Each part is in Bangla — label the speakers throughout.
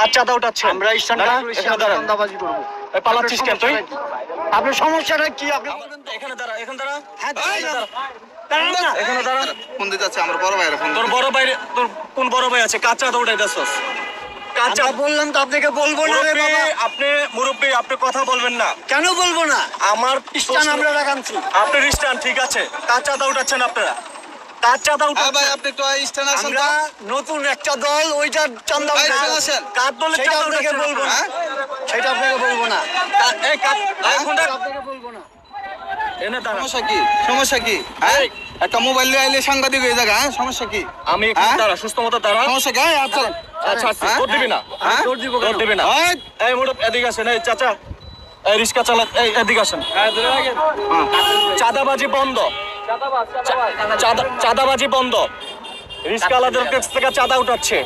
Speaker 1: আর চাঁদা উঠাচ্ছেন।
Speaker 2: আমরা
Speaker 1: এখানে
Speaker 2: করব।
Speaker 1: পালাচ্ছিস কেন তুই?
Speaker 2: আপনার সমস্যাটা কি? আপনি
Speaker 1: এখানে দাঁড়া এখানে দাঁড়া।
Speaker 2: হ্যাঁ
Speaker 1: দাঁড়া। এখানে দাঁড়া
Speaker 3: ফোন দিতে যাচ্ছে আমার বড় ভাইয়ের
Speaker 1: তোর বড় ভাই তোর কোন বড় ভাই আছে? কাঁচা তো উঠাইতেছস কাঁচা
Speaker 2: বললাম তো আপনাকে বলব না রে বাবা।
Speaker 1: আপনি মুরব্বী আপনি কথা বলবেন না।
Speaker 2: কেন বলব না?
Speaker 1: আমার
Speaker 2: স্টান
Speaker 1: প্রশ্ন-
Speaker 2: আমরা রাখাচ্ছি
Speaker 1: আপনি রিস্টান ঠিক আছে। কার চাঁদা উঠাচ্ছেন আপনারা? কার চাঁদা
Speaker 3: হ্যাঁ ভাই আপনি একটু স্ট্যান্ড আসেন
Speaker 2: আমরা নতুন একটা দল ওইটার।
Speaker 3: আসেন।
Speaker 1: কার চাঁদা
Speaker 2: বলব না।
Speaker 3: হ্যাঁ?
Speaker 2: সেটা আপনাকে বলব না।
Speaker 1: এই কার- এই ফোনটা
Speaker 2: সেটা আপনাকে বলব না।
Speaker 1: এনে
Speaker 3: সমস্যা কি? সমস্যা কি? হ্যাঁ? একটা মোবাইল নিয়ে আইলে সাংবাদিক হয়ে যাবে হ্যাঁ? সমস্যা কি?
Speaker 1: আমি একটু
Speaker 3: হ্যাঁ?
Speaker 1: সুস্থ মতো দাঁড়া।
Speaker 3: সমস্যা কি? হ্যাঁ, আচ্ছা।
Speaker 1: আচ্ছা আচ্ছা
Speaker 3: হ্যাঁ?
Speaker 1: তোর দিবি না।
Speaker 3: হ্যাঁ?
Speaker 2: তোর দিব
Speaker 1: তোর দিবি না।
Speaker 3: এই,
Speaker 1: এদিকে আসেন। এই চাচা এই রিক্সা চালা এই এদিকে আসেন। চাঁদাবাজি বন্ধ। চাঁদাবাজি বন্ধ। রিক্সাওয়ালাদের কাছ থেকে চাঁদা উঠাচ্ছে।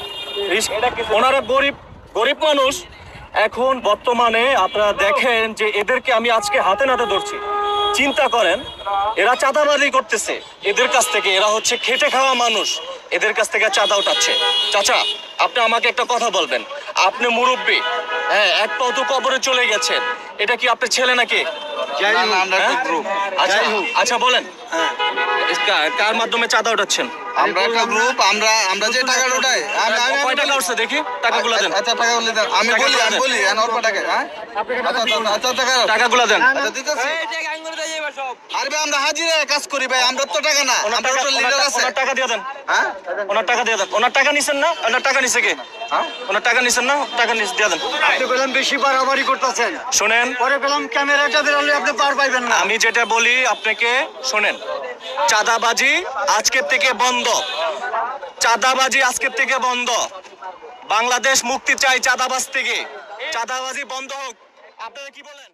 Speaker 1: রিস- ওনারা গরিব গরিব মানুষ। এখন বর্তমানে আপনারা দেখেন যে এদেরকে আমি আজকে হাতে নাতে ধরছি। চিন্তা করেন এরা চাঁদাবাজি করতেছে। এদের কাছ থেকে এরা হচ্ছে খেটে খাওয়া মানুষ। এদের কাছ থেকে চাঁদা উঠাচ্ছে। চাচা আপনি আমাকে একটা কথা বলবেন। আপনি মুরব্বী। হ্যাঁ এক পাও তো কবরে চলে গেছেন। এটা কি আপনার ছেলে নাকি?
Speaker 3: আমরা
Speaker 1: আচ্ছা আচ্ছা বলেন।
Speaker 2: হ্যাঁ।
Speaker 1: কার- মাধ্যমে চাঁদা উঠাচ্ছেন
Speaker 3: আমরা একটা গ্রুপ আমরা আমরা যে টাকা উঠাই আমি আমি
Speaker 1: কয় টাকা উঠছে দেখি? টাকাগুলো দেন।
Speaker 3: আচ্ছা টাকা বলে দেন। আমি বলি আমি বলি হ্যাঁ অল্প টাকা হ্যাঁ? আচ্ছা আচ্ছা, আচ্ছা টাকা রাখ।
Speaker 1: টাকাগুলো দেন।
Speaker 3: আচ্ছা দিতেছি। আরে ভাই আমরা হাজিরা কাজ করি ভাই আমরা তো টাকা না আমরা
Speaker 1: টাকা
Speaker 3: তো লিডার আছে।
Speaker 1: ওনার টাকা দিয়ে দেন।
Speaker 3: হ্যাঁ?
Speaker 1: ওনার টাকা দিয়ে দেন। ওনার টাকা নিছেন না? ওনার টাকা নিছে কে?
Speaker 3: হ্যাঁ?
Speaker 1: ওনার টাকা নিছেন না? টাকা নিছে দিয়ে দেন।
Speaker 2: আপনি বললাম বেশি বাড়াবাড়ি করতেছেন।
Speaker 1: শোনেন।
Speaker 2: পরে ক্যামেরাটা বেরোলে আপনি পার পাইবেন না।
Speaker 1: আমি যেটা বলি আপনাকে শোনেন। চাঁদাবাজি আজকের থেকে বন্ধ। চাঁদাবাজি আজকের থেকে বন্ধ। বাংলাদেশ মুক্তি চাই চাঁদাবাজ থেকে। চাঁদাবাজি বন্ধ হোক। আপনারা কি বলেন?